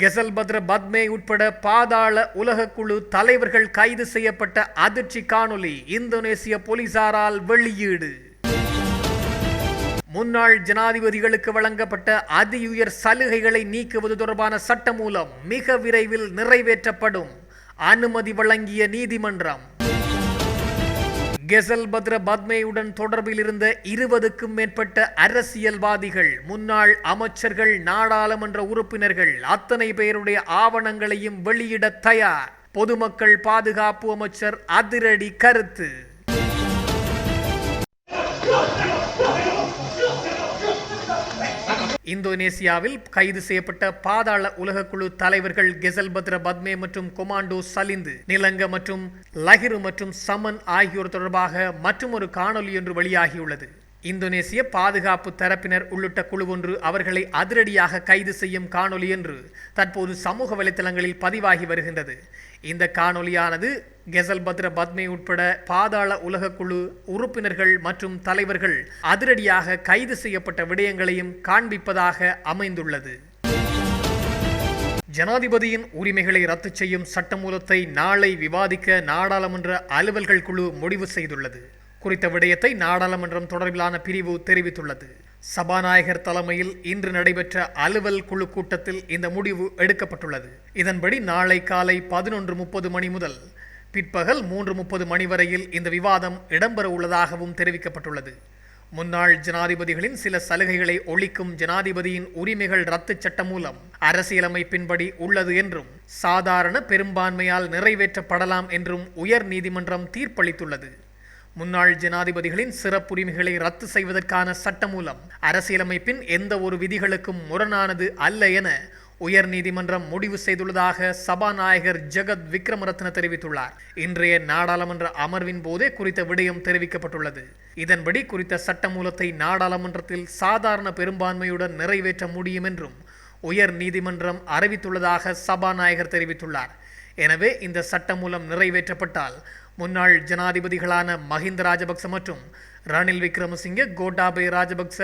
கெசல்பத்ர பத்மே உட்பட பாதாள உலகக்குழு தலைவர்கள் கைது செய்யப்பட்ட அதிர்ச்சி காணொளி இந்தோனேசிய போலீசாரால் வெளியீடு. முன்னாள் ஜனாதிபதிகளுக்கு வழங்கப்பட்ட அதியுயர் சலுகைகளை நீக்குவது தொடர்பான சட்டமூலம் மிக விரைவில் நிறைவேற்றப்படும். அனுமதி வழங்கிய நீதிமன்றம். கெசல் பத்ர பத்மேயுடன் தொடர்பில் இருந்த இருபதுக்கும் மேற்பட்ட அரசியல்வாதிகள் முன்னாள் அமைச்சர்கள் நாடாளுமன்ற உறுப்பினர்கள் அத்தனை பேருடைய ஆவணங்களையும் வெளியிட தயார். பொதுமக்கள் பாதுகாப்பு அமைச்சர் அதிரடி கருத்து. இந்தோனேசியாவில் கைது செய்யப்பட்ட பாதாள உலகக்குழு தலைவர்கள் கெசல் பத்ர பத்மே மற்றும் கொமாண்டோ சலிந்து நிலங்க மற்றும் லஹிரு மற்றும் சமன் ஆகியோர் தொடர்பாக மற்றொரு காணொலி ஒன்று வெளியாகியுள்ளது. இந்தோனேசிய பாதுகாப்பு தரப்பினர் உள்ளிட்ட குழு ஒன்று அவர்களை அதிரடியாக கைது செய்யும் காணொலி என்று தற்போது சமூக வலைத்தளங்களில் பதிவாகி வருகின்றது. இந்த காணொலியானது கெசல் பத்ர பத்மே உட்பட பாதாள உலகக்குழு உறுப்பினர்கள் மற்றும் தலைவர்கள் அதிரடியாக கைது செய்யப்பட்ட விடயங்களையும் காண்பிப்பதாக அமைந்துள்ளது. ஜனாதிபதியின் உரிமைகளை ரத்து செய்யும் சட்டமூலத்தை நாளை விவாதிக்க நாடாளுமன்ற அலுவல்கள் குழு முடிவு செய்துள்ளது. குறித்த விடயத்தை நாடாளுமன்றம் தொடர்பிலான பிரிவு தெரிவித்துள்ளது. சபாநாயகர் தலைமையில் இன்று நடைபெற்ற அலுவல் குழு கூட்டத்தில் இந்த முடிவு எடுக்கப்பட்டுள்ளது. இதன்படி நாளை காலை பதினொன்று முப்பது மணி முதல் பிற்பகல் மூன்று முப்பது மணி வரையில் இந்த விவாதம் இடம்பெற உள்ளதாகவும் தெரிவிக்கப்பட்டுள்ளது. முன்னாள் ஜனாதிபதிகளின் சில சலுகைகளை ஒழிக்கும் ஜனாதிபதியின் உரிமைகள் ரத்து சட்டம் மூலம் அரசியலமைப்பின்படி உள்ளது என்றும் சாதாரண பெரும்பான்மையால் நிறைவேற்றப்படலாம் என்றும் உயர் நீதிமன்றம் தீர்ப்பளித்துள்ளது. முன்னாள் ஜனாதிபதிகளின் சிறப்புரிமைகளை ரத்து செய்வதற்கான சட்டமூலம் அரசியலமைப்பின் எந்த ஒரு விதிகளுக்கும் முரணானது அல்ல என உயர் நீதிமன்றம் முடிவு செய்துள்ளதாக சபாநாயகர் ஜெகத் விக்ரமரத்ன தெரிவித்துள்ளார். இன்றைய நாடாளுமன்ற அமர்வின் போதே குறித்த விடயம் தெரிவிக்கப்பட்டுள்ளது. இதன்படி குறித்த சட்டமூலத்தை நாடாளுமன்றத்தில் சாதாரண பெரும்பான்மையுடன் நிறைவேற்ற முடியும் என்றும் உயர் நீதிமன்றம் அறிவித்துள்ளதாக சபாநாயகர் தெரிவித்துள்ளார். எனவே இந்த சட்டமூலம் நிறைவேற்றப்பட்டால் முன்னாள் ஜனாதிபதிகளான மஹிந்த ராஜபக்ச மற்றும் ரணில் விக்ரமசிங்கே கோட்டாபே ராஜபக்ச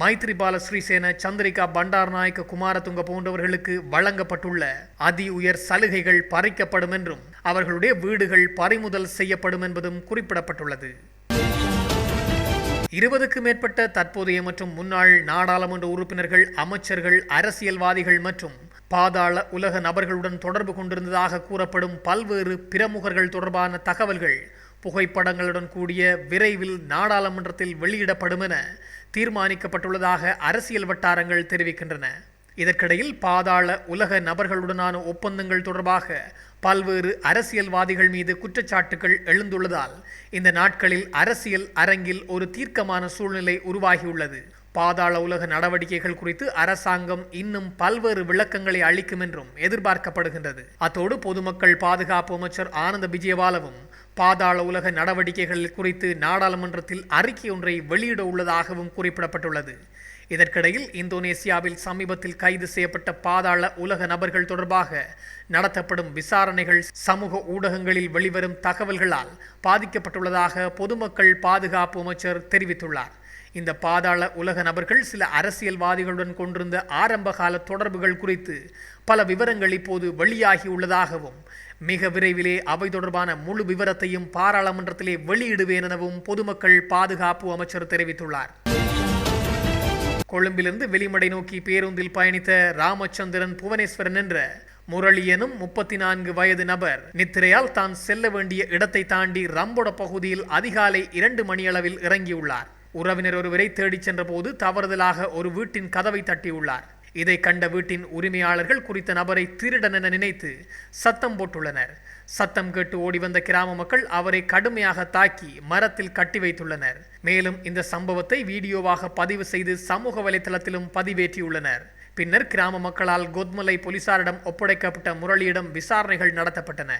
மைத்ரிபால ஸ்ரீசேன சந்திரிகா பண்டார்நாயக்க குமாரதுங்க போன்றவர்களுக்கு வழங்கப்பட்டுள்ள அதி உயர் சலுகைகள் பறிக்கப்படும் என்றும் அவர்களுடைய வீடுகள் பறிமுதல் செய்யப்படும் என்பதும் குறிப்பிடப்பட்டுள்ளது. இருபதுக்கு மேற்பட்ட தற்போதைய மற்றும் முன்னாள் நாடாளுமன்ற உறுப்பினர்கள் அமைச்சர்கள் அரசியல்வாதிகள் மற்றும் பாதாள உலக நபர்களுடன் தொடர்பு கொண்டிருந்ததாக கூறப்படும் பல்வேறு பிரமுகர்கள் தொடர்பான தகவல்கள் புகைப்படங்களுடன் கூடிய விரைவில் நாடாளுமன்றத்தில் வெளியிடப்படும் என தீர்மானிக்கப்பட்டுள்ளதாக அரசியல் வட்டாரங்கள் தெரிவிக்கின்றன. இதற்கிடையில் பாதாள உலக நபர்களுடனான ஒப்பந்தங்கள் தொடர்பாக பல்வேறு அரசியல்வாதிகள் மீது குற்றச்சாட்டுகள் எழுந்துள்ளதால் இந்த நாட்களில் அரசியல் அரங்கில் ஒரு தீர்க்கமான சூழ்நிலை உருவாகியுள்ளது. பாதாள உலக நடவடிக்கைகள் குறித்து அரசாங்கம் இன்னும் பல்வேறு விளக்கங்களை அளிக்கும் என்றும் எதிர்பார்க்கப்படுகின்றது. அத்தோடு பொதுமக்கள் பாதுகாப்பு அமைச்சர் ஆனந்த விஜயபாலவும் பாதாள உலக நடவடிக்கைகள் குறித்து நாடாளுமன்றத்தில் அறிக்கை ஒன்றை வெளியிட உள்ளதாகவும் குறிப்பிடப்பட்டுள்ளது. இதற்கிடையில் இந்தோனேசியாவில் சமீபத்தில் கைது செய்யப்பட்ட பாதாள உலக நபர்கள் தொடர்பாக நடத்தப்படும் விசாரணைகள் சமூக ஊடகங்களில் வெளிவரும் தகவல்களால் பாதிக்கப்பட்டுள்ளதாக பொதுமக்கள் பாதுகாப்பு அமைச்சர் தெரிவித்துள்ளார். இந்த பாதாள உலக நபர்கள் சில அரசியல்வாதிகளுடன் கொண்டிருந்த ஆரம்பகால தொடர்புகள் குறித்து பல விவரங்கள் இப்போது வெளியாகி உள்ளதாகவும் மிக விரைவிலே அவை தொடர்பான முழு விவரத்தையும் பாராளுமன்றத்திலே வெளியிடுவேன் எனவும் பொதுமக்கள் பாதுகாப்பு அமைச்சர் தெரிவித்துள்ளார். கொழும்பிலிருந்து வெளிமடை நோக்கி பேருந்தில் பயணித்த ராமச்சந்திரன் புவனேஸ்வரன் என்ற முரளி எனும் முப்பத்தி நான்கு வயது நபர் நித்திரையால் தான் செல்ல வேண்டிய இடத்தை தாண்டி ரம்பொட பகுதியில் அதிகாலை இரண்டு மணியளவில் இறங்கியுள்ளார். உறவினர் ஒருவரை தேடிச் சென்றபோது தவறுதலாக ஒரு வீட்டின் கதவை தட்டியுள்ளார். இதை கண்ட வீட்டின் உரிமையாளர்கள் குறித்த நபரை திருடன் என நினைத்து சத்தம் போட்டுள்ளனர். சத்தம் கேட்டு ஓடி வந்த கிராம மக்கள் அவரை கடுமையாக தாக்கி மரத்தில் கட்டி வைத்துள்ளனர். மேலும் இந்த சம்பவத்தை வீடியோவாக பதிவு செய்து சமூக வலைதளத்திலும் பதிவேற்றியுள்ளனர். பின்னர் கிராம மக்களால் கொத்மலை போலீசாரிடம் ஒப்படைக்கப்பட்ட முரளியிடம் விசாரணைகள் நடத்தப்பட்டன.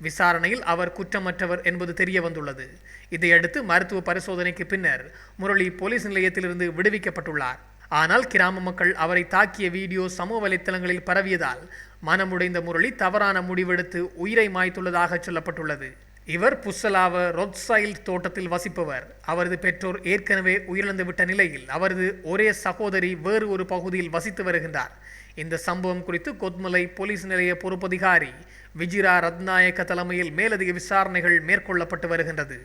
விசாரணையில் அவர் குற்றமற்றவர் என்பது தெரிய வந்துள்ளது இதையடுத்து மருத்துவ பரிசோதனைக்கு பின்னர் முரளி போலீஸ் நிலையத்திலிருந்து விடுவிக்கப்பட்டுள்ளார். ஆனால் கிராம மக்கள் அவரை தாக்கிய வீடியோ சமூக வலைத்தளங்களில் பரவியதால் மனமுடைந்த முரளி தவறான முடிவெடுத்து உயிரை மாய்த்துள்ளதாக சொல்லப்பட்டுள்ளது. இவர் புஸ்ஸலாவ ரொத்சைல்ட் தோட்டத்தில் வசிப்பவர். அவரது பெற்றோர் ஏற்கனவே உயிரிழந்துவிட்ட நிலையில் அவரது ஒரே சகோதரி வேறு ஒரு பகுதியில் வசித்து வருகின்றார். இந்த சம்பவம் குறித்து கொத்மலை போலீஸ் நிலைய பொறுப்பதிகாரி விஜிரா ரத்நாயக்க தலைமையில் மேலதிக விசாரணைகள் மேற்கொள்ளப்பட்டு வருகின்றது.